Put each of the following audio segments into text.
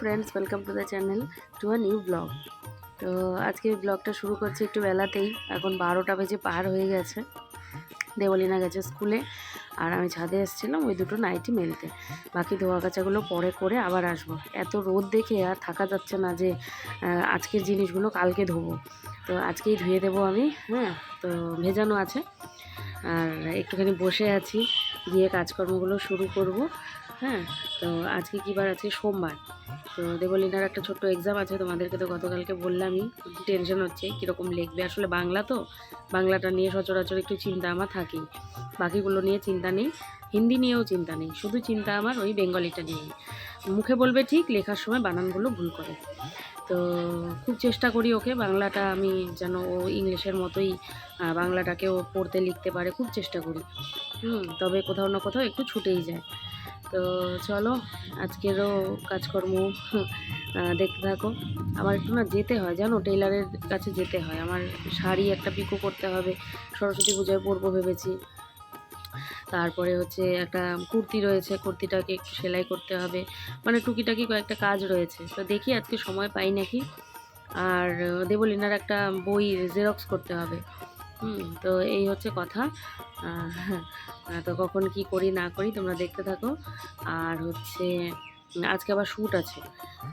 Friends welcome to the channel to a new blog তো আজকে ব্লগটা শুরু করছি একটু বেলাতেই। এখন বারোটা বেজে পার হয়ে গেছে। দেবলিনা গেছে স্কুলে। আর আমি ছাদে এসেছিলাম ওই দুটো নাইটি মেলতে। বাকি ধোয়া কাচাগুলো পরে করে আবার আসব। এত রোদ দেখে আর থাকা যাচ্ছে না যে আজকের জিনিসগুলো কালকে ধোবো। তো আজকেই ধুয়ে দেবো আমি হ্যাঁ? তো ভেজানো আছে। আর একটুখানি বসে আছি। গিয়ে কাজকর্মগুলো শুরু করব। হ্যাঁ তো আজকে কী বার আছে? সোমবার। তো দেবলীনার একটা ছোট্ট এক্সাম আছে তোমাদেরকে তো গতকালকে বললামই টেনশন হচ্ছে কীরকম লিখবে? আসলে বাংলা তো বাংলাটা নিয়ে সচরাচর একটু চিন্তা আমার থাকেই। বাকিগুলো নিয়ে চিন্তা নেই হিন্দি নিয়েও চিন্তা নেই শুধু চিন্তা আমার ওই বেঙ্গলিটা নিয়েই। মুখে বলবে ঠিক লেখার সময় বানানগুলো ভুল করে। তো খুব চেষ্টা করি ওকে বাংলাটা আমি যেন ও ইংলিশের মতোই আহ, বাংলাটাকেও পড়তে লিখতে পারে খুব চেষ্টা করি। হুম তবে কোথাও না কোথাও একটু ছুটেই যায়। তো চলো, আজকেরও কাজকর্ম দেখতে থাকো। আমার একটু না যেতে হয়, জানো? টেইলারের কাছে যেতে হয়। আমার শাড়ি একটা পিকো করতে হবে, সরস্বতী পূজায় পরবো ভেবেছি। তারপরে হচ্ছে একটা কুর্তি রয়েছে, কুর্তিটাকে একটু সেলাই করতে হবে। মানে টুকিটাকি কয়েকটা কাজ রয়েছে। তো দেখি আজকে সময় পাই নাকি। আর দেবলিনার একটা বই জেরক্স করতে হবে। হুম, তো এই হচ্ছে কথা। তো কখন কি করি না করি তোমরা দেখতে থাকো। আর হচ্ছে আজকে আবার শ্যুট আছে।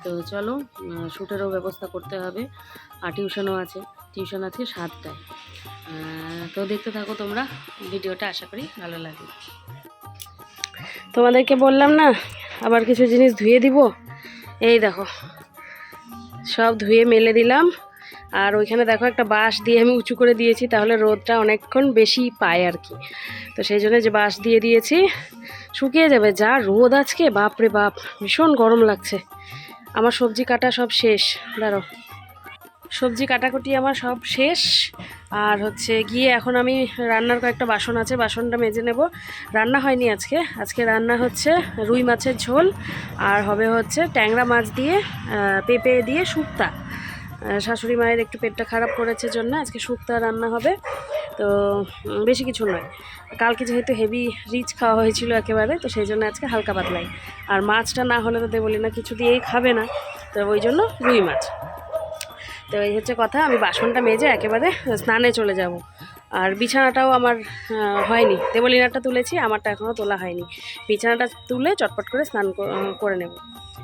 তো চলো শ্যুটেরও ব্যবস্থা করতে হবে। আর টিউশনও আছে। টিউশন আছে সাতটায়। তো দেখতে থাকো তোমরা। ভিডিওটা আশা করি ভালো লাগে তোমাদেরকে বললাম না, আবার কিছু জিনিস ধুয়ে দিব? এই দেখো, সব ধুয়ে মেলে দিলাম। আর ওইখানে দেখো একটা বাঁশ দিয়ে আমি উঁচু করে দিয়েছি, তাহলে রোদটা অনেকক্ষণ বেশি পায় আর কি। তো সেই জন্য যে বাঁশ দিয়ে দিয়েছি, শুকিয়ে যাবে। যা রোদ আজকে বাপরে বাপ, ভীষণ গরম লাগছে। আমার সবজি কাটা সব শেষ। দাঁড়ো সবজি কাটাকুটি আমার সব শেষ। আর হচ্ছে গিয়ে এখন আমি রান্নার কয়েকটা বাসন আছে, বাসনটা মেজে নেব। রান্না হয়নি আজকে। আজকে রান্না হচ্ছে রুই মাছের ঝোল, আর হবে হচ্ছে ট্যাংরা মাছ দিয়ে পেঁপে দিয়ে শুক্তা শাশুড়ি মায়ের একটু পেটটা খারাপ করেছে জন্য আজকে শুক্তা রান্না হবে। তো বেশি কিছু নয়। কালকে যেহেতু হেভি রিচ খাওয়া হয়েছিল একেবারে, তো সেই জন্য আজকে হালকা পাতলাই। আর মাছটা না হলে তো দেবলি না, কিছু দিয়েই খাবে না। তো ওই জন্য রুই মাছ। তো এই হচ্ছে কথা, আমি বাসনটা মেজে একেবারে স্নানে চলে যাব। আর বিছানাটাও আমার হয়নি। দেবলিনাটা তুলেছি, আমারটা এখনও তোলা হয়নি। বিছানাটা তুলে চটপট করে স্নান করে নেব।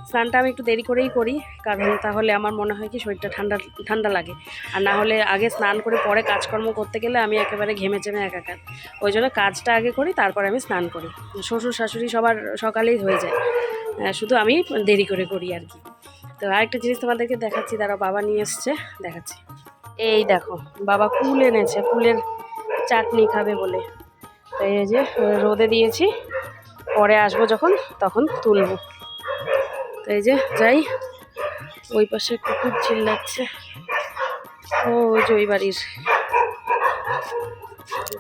স্নানটা আমি একটু দেরি করেই করি, কারণ তাহলে আমার মনে হয় কি শরীরটা ঠান্ডা ঠান্ডা লাগে। আর না হলে আগে স্নান করে পরে কাজকর্ম করতে গেলে আমি একেবারে ঘেমে চেমে একাকার। ওই জন্য কাজটা আগে করি, তারপরে আমি স্নান করি। শ্বশুর, শাশুড়ি সবার সকালেই হয়ে যায়। শুধু আমি দেরি করে করি আর কি। তো আরেকটা জিনিস তোমাদেরকে দেখাচ্ছি, তারা বাবা নিয়ে এসছে, দেখাচ্ছি। এই দেখো, বাবা কুল এনেছে কুলের চাটনি খাবে বলে। এই যে, রোদে দিয়েছি, পরে আসব যখন, তখন তুলবো। তো এই যে, যাই, ওই পাশে কুকুর চিল্লাচ্ছে। ও, ওই যে ওই বাড়ির।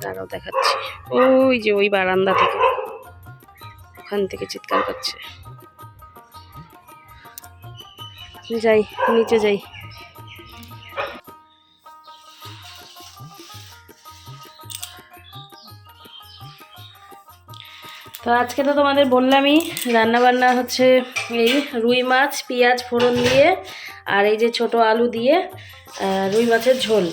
দাঁড়াও, দেখাচ্ছি। ওই যে ওই বারান্দা থেকে। ওখান থেকে চিৎকার করছে। যাই, নিচে যাই। তো আজকে তো তোমাদের বললামই রান্না বান্না হচ্ছে এই রুই মাছ, পেঁয়াজ ফোড়ন দিয়ে আর এই যে ছোট আলু দিয়ে রুই মাছের ঝোল।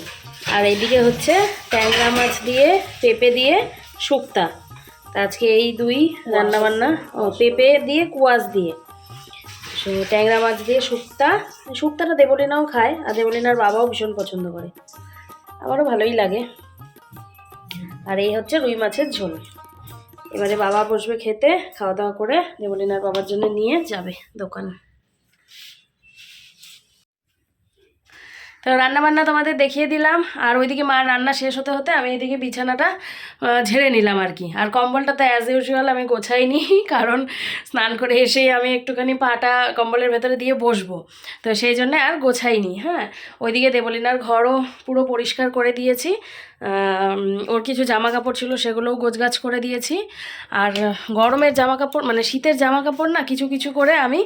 আর এইদিকে হচ্ছে ট্যাংরা মাছ দিয়ে, পেঁপে দিয়ে শুক্তা। তা আজকে এই দুই রান্না বান্না ও, পেঁপে দিয়ে, কুয়াশ দিয়ে। সে ট্যাংরা মাছ দিয়ে শুক্তা, শুক্তাটা দেবলিনাও খায় আর দেবলিনার বাবাও ভীষণ পছন্দ করে। আমারও ভালোই লাগে। আর এই হচ্ছে রুই মাছের ঝোল। এবারে বাবা বসবে খেতে খাওয়া দাওয়া করে দেবলিনার বাবার জন্য নিয়ে যাবে দোকান। তো রান্না বান্না তোমাদের দেখিয়ে দিলাম, আর ওইদিকে মার রান্না শেষ হতে হতে আমি এদিকে বিছানাটা ঝেড়ে নিলাম আর কি। আর কম্বলটা তো অ্যাজ ইউজুয়াল আমি গোছাইনি, কারণ স্নান করে এসেই আমি একটুখানি পাটা কম্বলের ভেতরে দিয়ে বসবো। তো সেই জন্য আর গোছাইনি হ্যাঁ। ওইদিকে দেবলিনার ঘরও পুরো পরিষ্কার করে দিয়েছি ওর কিছু জামা কাপড় ছিল সেগুলোও গোছগাছ করে দিয়েছি। আর গরমের জামা কাপড় মানে শীতের জামা কাপড় না, কিছু কিছু করে আমি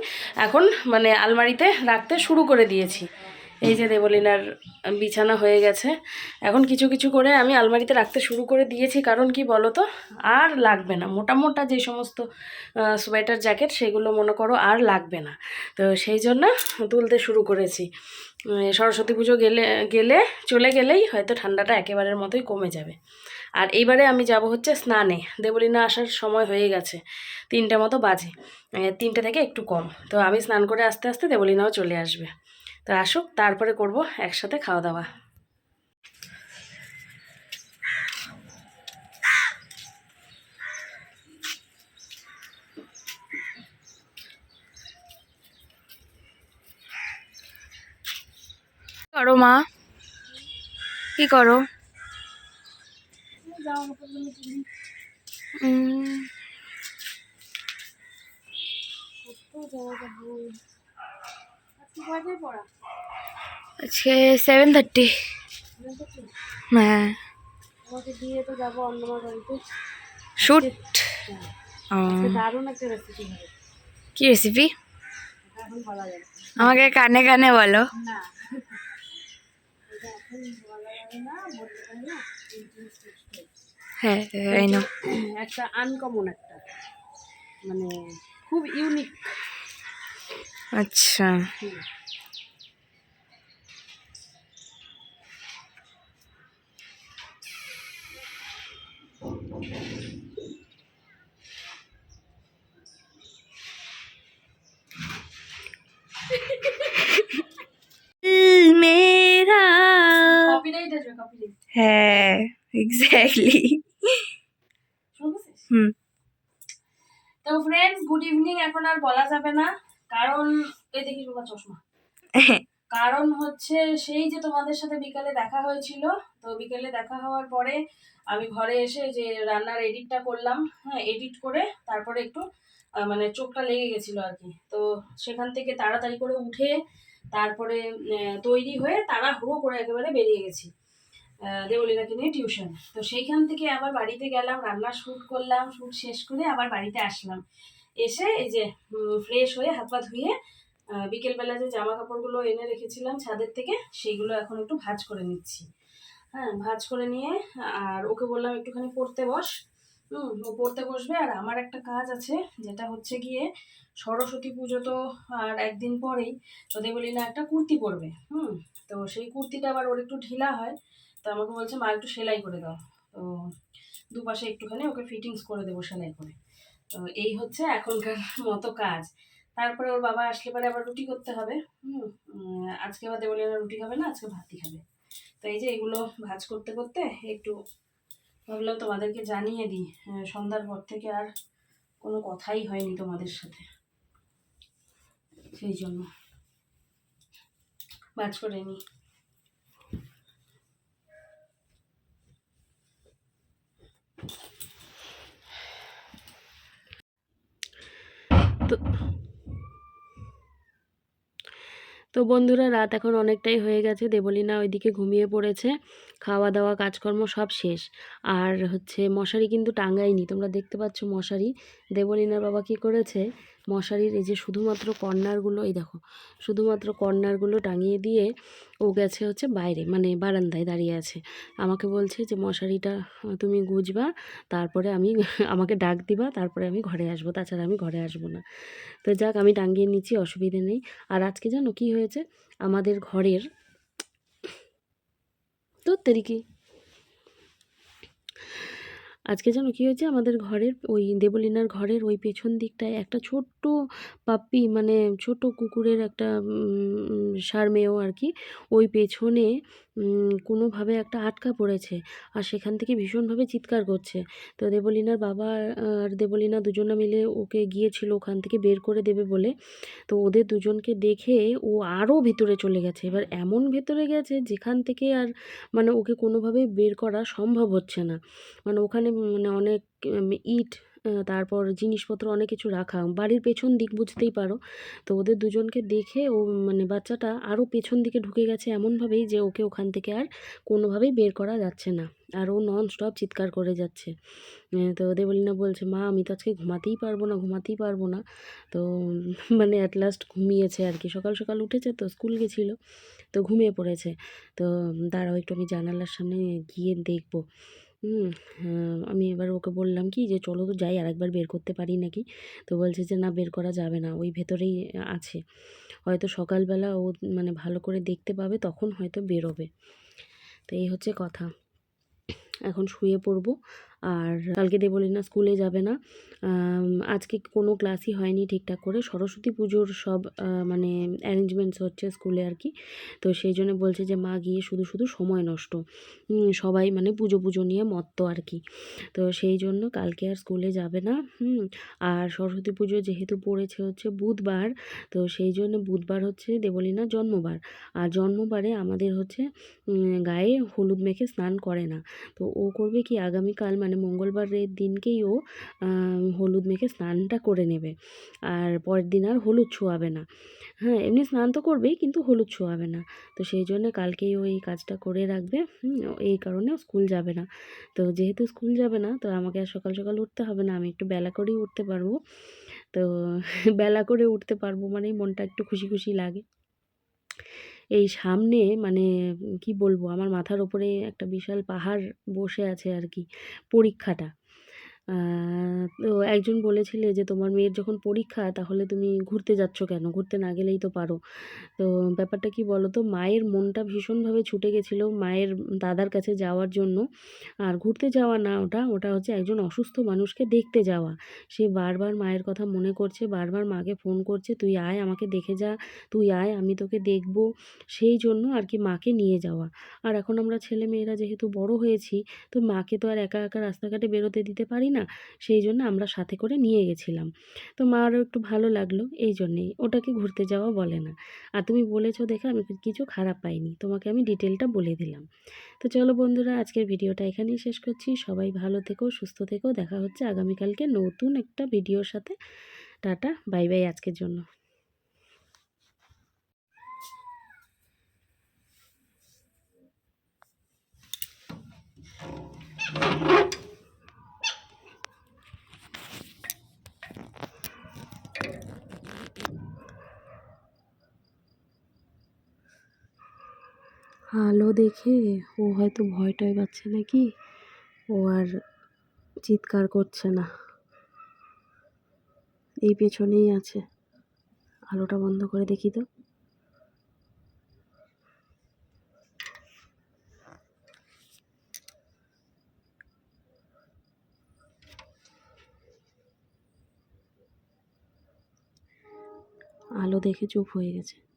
এখন মানে আলমারিতে রাখতে শুরু করে দিয়েছি। এই যে দেবলীনার বিছানা হয়ে গেছে। এখন কিছু কিছু করে আমি আলমারিতে রাখতে শুরু করে দিয়েছি, কারণ কি বলো তো আর লাগবে না। মোটা মোটা যে সমস্ত সোয়েটার, জ্যাকেট, সেগুলো মনে করো আর লাগবে না। তো সেই জন্য তুলতে শুরু করেছি। সরস্বতী পুজো গেলে গেলে, চলে গেলেই হয়তো ঠান্ডাটা একেবারের মতোই কমে যাবে। আর এইবারে আমি যাব হচ্ছে স্নানে। দেবলীনা আসার সময় হয়ে গেছে। তিনটে মতো বাজে। তিনটে থেকে একটু কম। তো আমি স্নান করে আস্তে আস্তে দেবলীনাও চলে আসবে। তো আসুক তারপরে করব একসাথে খাওয়া দাওয়া। করো মা? কি করো? উম, আজকে সেভেন থার্টি হ্যাঁ আমাকে তো যাব অন্যমার বাড়িতে শুট দারুণ রেসিপি হবে কি রেসিপি। আমাকে কানে কানে বলো। হ্যাঁ এই নো একটা আনকমন একটা। মানে খুব ইউনিক আচ্ছা। Exactly hmm. তো ফ্রেন্ডস গুড ইভিনিং এখন আর বলা যাবে না। কারণ এই দেখি বাবা চশমা। কারণ হচ্ছে সেই যে তোমাদের সাথে বিকালে দেখা হয়েছিল তো বিকেলে দেখা হওয়ার পরে আমি ঘরে এসে যে রান্নার এডিটটা করলাম হ্যাঁ এডিট করে তারপরে একটু মানে চোখটা লেগে গেছিল আর কি। তো সেখান থেকে তাড়াতাড়ি করে উঠে তারপরে তৈরি হয়ে তারা তাড়াহুড়ো করে একেবারে বেরিয়ে গেছি। দেবলীনাকে নিয়ে টিউশন। তো সেইখান থেকে আবার বাড়িতে গেলাম, রান্না শ্যুট করলাম শ্যুট শেষ করে আবার বাড়িতে আসলাম। এসে এই যে ফ্রেশ হয়ে হাত পা ধুয়ে বিকেলবেলা যে জামা কাপড়গুলো এনে রেখেছিলাম ছাদের থেকে, সেইগুলো এখন একটু ভাঁজ করে নিচ্ছি। হ্যাঁ ভাঁজ করে নিয়ে, আর ওকে বললাম একটুখানি পড়তে বস। হুম, ও পড়তে বসবে। আর আমার একটা কাজ আছে, যেটা হচ্ছে গিয়ে, সরস্বতী পুজো তো আর একদিন পরেই, তো বলি না একটা কুর্তি পরবে। হুম, তো সেই কুর্তিটা আবার ওর একটু ঢিলা হয়। তো আমাকে বলছে, মা, একটু সেলাই করে দাও। তো দুপাশে একটুখানি ওকে ফিটিংস করে দেবো সেলাই করে। তো এই হচ্ছে এখনকার মতো কাজ। তারপরে ওর বাবা আসলে পরে আবার রুটি করতে হবে। হুম আজকে আবার দেবলি রুটি খাবে না, আজকে ভাতই খাবে। তো এই যে এগুলো ভাজ করতে করতে একটু ভাবলাম তোমাদেরকে জানিয়ে দিই সন্ধ্যার পর থেকে আর কোনো কথাই হয়নি তোমাদের সাথে। সেই জন্য ভাজ করে নিই তো বন্ধুরা রাত এখন অনেকটাই হয়ে গেছে। দেবলীনা ওইদিকে ঘুমিয়ে পড়েছে। খাওয়া দাওয়া কাজকর্ম সব শেষ। আর হচ্ছে মশারি কিন্তু টাঙ্গাইনি তোমরা দেখতে পাচ্ছ মশারি। দেবলীনার বাবা কি করেছে? মশারির এই যে শুধুমাত্র কর্নারগুলো, এই দেখো, শুধুমাত্র কর্নারগুলো টাঙিয়ে দিয়ে ও গেছে হচ্ছে বাইরে মানে বারান্দায় দাঁড়িয়ে আছে। আমাকে বলছে যে, মশারিটা তুমি গুজবা, তারপরে আমি আমাকে ডাক দিবা, তারপরে আমি ঘরে আসব, তাছাড়া আমি ঘরে আসব না। তো যাক, আমি টাঙিয়ে নিচ্ছি, অসুবিধে নেই। আর আজকে জানো কি হয়েছে? আমাদের ঘরের তো তেরিকি। আজকে যেন কি হয়েছে, আমাদের ঘরের ওই দেবলিনার ঘরের ওই পেছন দিকটায় একটা ছোট্ট পাপ্পি মানে ছোট কুকুরের একটা সারমেয় আর কি, ওই পেছনে কোনোভাবে একটা আটকা পড়েছে আর সেখান থেকে ভীষণভাবে চিৎকার করছে। তো দেবলিনার বাবা আর দেবলিনা দুজনে মিলে ওকে গিয়েছিল ওখান থেকে বের করে দেবে বলে। তো ওদের দুজনকে দেখে ও আরও ভেতরে চলে গেছে। এবার এমন ভেতরে গেছে যেখান থেকে আর মানে ওকে কোনোভাবেই বের করা সম্ভব হচ্ছে না। মানে ওখানে মানে অনেক ইট তারপর জিনিসপত্র অনেক কিছু রাখা। বাড়ির পেছন দিক বুঝতেই পারো। তো ওদের দুজনকে দেখে ও মানে বাচ্চাটা আরও পেছন দিকে ঢুকে গেছে এমনভাবেই যে ওকে ওখান থেকে আর কোনোভাবেই বের করা যাচ্ছে না। আর ও নন স্টপ চিৎকার করে যাচ্ছে। তো দেবলীনা বলছে, মা, আমি তো আজকে ঘুমাতেই পারব না, ঘুমাতেই পারব না। তো মানে অ্যাট লাস্ট ঘুমিয়েছে আর কি। সকাল সকাল উঠেছে তো, স্কুল গেছিল, তো ঘুমিয়ে পড়েছে। তো, দাঁড়াও একটু, আমি জানালার সামনে গিয়ে দেখব। হুম হ্যাঁ, আমি এবার ওকে বললাম কি যে চলো তো যাই আরেকবার বের করতে পারি নাকি? তো বলছে যে না বের করা যাবে না ওই ভেতরেই আছে। হয়তো সকালবেলা ও মানে ভালো করে দেখতে পাবে তখন হয়তো বেরোবে। তো এই হচ্ছে কথা। এখন শুয়ে পড়ব। আর কালকে দেবলীনা স্কুলে যাবে না। আজকে কোনো ক্লাসই হয়নি ঠিকঠাক করে। সরস্বতী পুজোর সব মানে অ্যারেঞ্জমেন্টস হচ্ছে স্কুলে আর কি। তো সেই জন্য বলছে যে, মা, গিয়ে শুধু শুধু সময় নষ্ট। সবাই মানে পুজো পুজো নিয়ে মত্ত আর কি। তো সেই জন্য কালকে আর স্কুলে যাবে না। আর সরস্বতী পুজো যেহেতু পড়েছে হচ্ছে বুধবার, তো সেই জন্য বুধবার হচ্ছে দেবলীনার জন্মবার। আর জন্মবারে আমাদের হচ্ছে গায়ে হলুদ মেখে স্নান করে না। তো ও করবে কি আগামীকাল মানে মঙ্গলবারের দিনকেই ও হলুদ মেখে স্নানটা করে নেবে। আর পরের দিন আর হলুদ ছোঁয়াবে না। হ্যাঁ এমনি স্নান তো করবেই, কিন্তু হলুদ ছোঁয়াবে না। তো সেই জন্য কালকেই ও এই কাজটা করে রাখবে। এই কারণে স্কুল যাবে না। তো যেহেতু স্কুল যাবে না, তো আমাকে আর সকাল সকাল উঠতে হবে না। আমি একটু বেলা করেই উঠতে পারব। তো বেলা করে উঠতে পারব মানেই মনটা একটু খুশি খুশি লাগে। এই সামনে মানে কি বলব? আমার মাথার ওপরে একটা বিশাল পাহাড় বসে আছে আর কি পরীক্ষাটা। তো একজন বলেছিলে যে তোমার মেয়ের যখন পরীক্ষা, তাহলে তুমি ঘুরতে যাচ্ছ কেন? ঘুরতে না গেলেই তো পারো। তো ব্যাপারটা কি বলো তো মায়ের মনটা ভীষণভাবে ছুটে গেছিল মায়ের দাদার কাছে যাওয়ার জন্য। আর ঘুরতে যাওয়া না ওটা ওটা হচ্ছে একজন অসুস্থ মানুষকে দেখতে যাওয়া। সে বারবার মায়ের কথা মনে করছে, বারবার মাকে ফোন করছে, তুই আয়, আমাকে দেখে যা, তুই আয়, আমি তোকে দেখব। সেই জন্য আর কি মাকে নিয়ে যাওয়া। আর এখন আমরা ছেলে মেয়েরা যেহেতু বড় হয়েছি, তো মাকে তো আর একা একা রাস্তাঘাটে বেরোতে দিতে পারি না। সেই জন্য আমরা সাথে করে নিয়ে গেছিলাম। তো মারও একটু ভালো লাগল, এই জন্যেই। ওটাকে ঘুরতে যাওয়া বলে না। আর তুমি বলেছ দেখে আমি কিছু খারাপ পাইনি। তোমাকে আমি ডিটেলটা বলে দিলাম। তো চলো বন্ধুরা, আজকের ভিডিওটা এখানেই শেষ করছি। সবাই ভালো থেকো, সুস্থ থেকো। দেখা হচ্ছে আগামীকালকে নতুন একটা ভিডিওর সাথে। টাটা, বাই বাই আজকের জন্য। আলো দেখে ও হয়তো ভয় টয় পাচ্ছে নাকি? ও আর চিৎকার করছে না। এই পেছনেই আছে। আলোটা বন্ধ করে দেখি তো। আলো দেখে চুপ হয়ে গেছে।